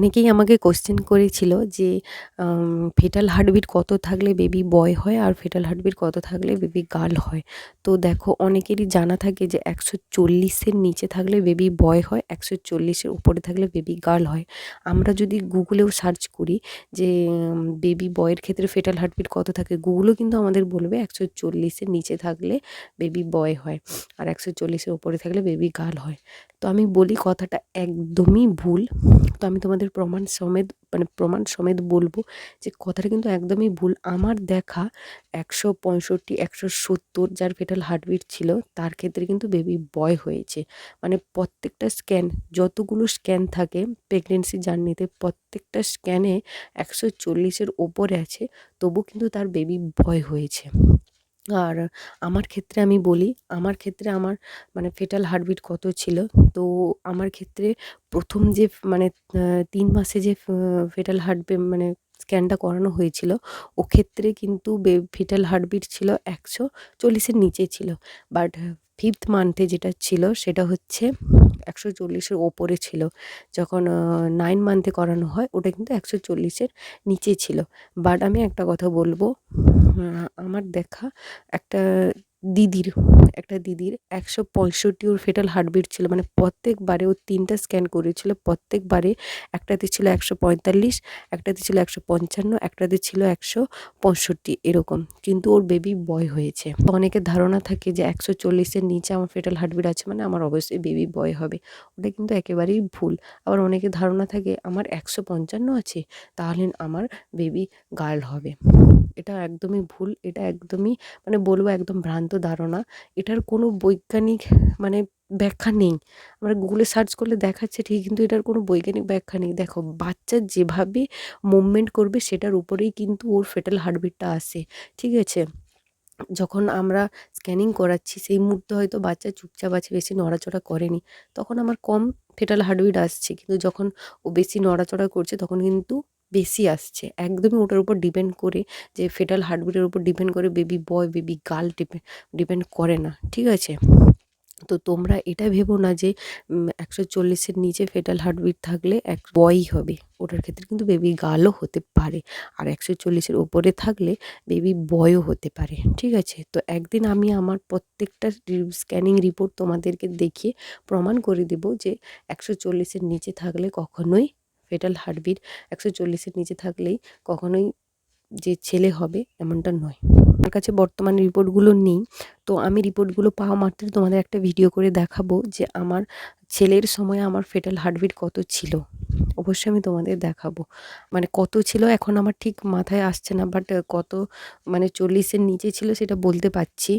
অনেকেই আমাকে কোশ্চেন করেছিল যে ফেটাল হার্টবিট কত থাকলে বেবি বয় হয় আর ফেটাল হার্টবিট কত থাকলে বেবি গার্ল হয়? তো দেখো, অনেকেরই জানা থাকে যে একশো চল্লিশের নিচে থাকলে বেবি বয় হয়, একশো চল্লিশের উপরে থাকলে বেবি গার্ল হয়। আমরা যদি গুগলেও সার্চ করি যে বেবি বয়ের ক্ষেত্রে ফেটাল হার্টবিট কত থাকে গুগলও কিন্তু আমাদের বলবে একশো চল্লিশের নিচে থাকলে বেবি বয় হয় আর একশো চল্লিশের উপরে থাকলে বেবি গার্ল হয়। তো আমি বলি কথাটা একদমই ভুল। তো আমি তোমাদের প্রমাণ সমেত মানে প্রমাণ সমেত বলব যে কথাটা কিন্তু একদমই ভুল। আমার দেখা একশো পঁয়ষট্টি, একশো সত্তর যার ফেটাল হার্টবিট ছিল, তার ক্ষেত্রে কিন্তু বেবি বয় হয়েছে। মানে প্রত্যেকটা স্ক্যান যতগুলো স্ক্যান থাকে প্রেগনেন্সি জার্নিতে প্রত্যেকটা স্ক্যানে একশো চল্লিশের ওপরে আছে, তবু কিন্তু তার বেবি বয় হয়েছে। আর আমার ক্ষেত্রে আমি বলি, আমার ক্ষেত্রে আমার মানে ফেটাল হার্টবিট কত ছিল? তো আমার ক্ষেত্রে প্রথম যে মানে তিন মাসে যে ফেটাল হার্টবিট মানে স্ক্যানটা করানো হয়েছিল ও ক্ষেত্রে কিন্তু ফেটাল হার্টবিট ছিল একশো চল্লিশের নিচে ছিল। বাট ফিফথ মান্থে যেটা ছিল সেটা হচ্ছে একশো চল্লিশের ওপরে ছিল। যখন নাইন মান্থে করানো হয় ওটা কিন্তু একশো চল্লিশের নিচে ছিল। বাট আমি একটা কথা বলব আমার দেখা একটা দিদির, একটা দিদির একশো পঁয়ষট্টি ওর ফেটাল হার্টবিট ছিল। মানে প্রত্যেকবারে ও তিনটা স্ক্যান করেছিল, প্রত্যেকবারে একটাতে ছিল একশো পঁয়তাল্লিশ, একটাতে ছিল একশো পঞ্চান্ন, একটাতে ছিল একশো পঁয়ষট্টি, এরকম। কিন্তু ওর বেবি বয় হয়েছে। অনেকের ধারণা থাকে যে একশো চল্লিশের নিচে আমার ফেটাল হার্টবিট আছে মানে আমার অবশ্যই বেবি বয় হবে। ওটা কিন্তু একেবারেই ভুল। আবার অনেকের ধারণা থাকে, আমার একশো পঞ্চান্ন আছে, তাহলে আমার বেবি গার্ল হবে। এটা একদমই ভুল, এটা একদমই মানে বলব একদম ভ্রান্ত ধারণা। এটার কোনো বৈজ্ঞানিক মানে ব্যাখ্যা নেই। আমরা গুগলে সার্চ করলে দেখাচ্ছে ঠিক, কিন্তু এটার কোনো বৈজ্ঞানিক ব্যাখ্যা নেই। দেখো, বাচ্চা যেভাবে মুভমেন্ট করবে, সেটার উপরেই কিন্তু ওর ফেটাল হার্টবিটটা আসে, ঠিক আছে? যখন আমরা স্ক্যানিং করাচ্ছি, সেই মুহূর্তে হয়তো বাচ্চা চুপচাপ আছে, বেশি নড়াচড়া করেনি। তখন আমার কম ফেটাল হার্টবিট আসছে, কিন্তু যখন ও বেশি নড়াচড়া করছে, তখন কিন্তু বেশি আসছে। একদমই ওটার উপর ডিপেন্ড করে যে ফেটাল হার্টবিটের উপর ডিপেন্ড করে baby boy baby girl depend depend করে না, ঠিক আছে? তো তোমরা এটা ভেবো না যে একশো চল্লিশের নিচে ফেটাল হার্টবিট থাকলে এক বয়ই হবে। ওটার ক্ষেত্রে কিন্তু বেবি গার্লও হতে পারে। আর একশো চল্লিশের ওপরে থাকলে বেবি বয়ও হতে পারে, ঠিক আছে? তো একদিন আমি আমার প্রত্যেকটা স্ক্যানিং রিপোর্ট তোমাদেরকে দেখিয়ে প্রমাণ করে দেব যে একশো চল্লিশের নিচে থাকলে কখনোই ফেটাল হার্টবিট একশো চল্লিশের নিচে থাকলেই কখনোই যে ছেলে হবে এমনটা নয়। আমার কাছে বর্তমান রিপোর্টগুলো নেই। তো আমি রিপোর্টগুলো পাওয়া মাত্র তোমাদের একটা ভিডিও করে দেখাবো যে আমার ছেলের সময় আমার ফেটাল হার্টবিট কত ছিল। অবশ্যই আমি তোমাদের দেখাবো। মানে কত ছিল এখন আমার ঠিক মাথায় আসছে না বাট কত মানে চল্লিশের নিচে ছিল সেটা বলতে পারছি।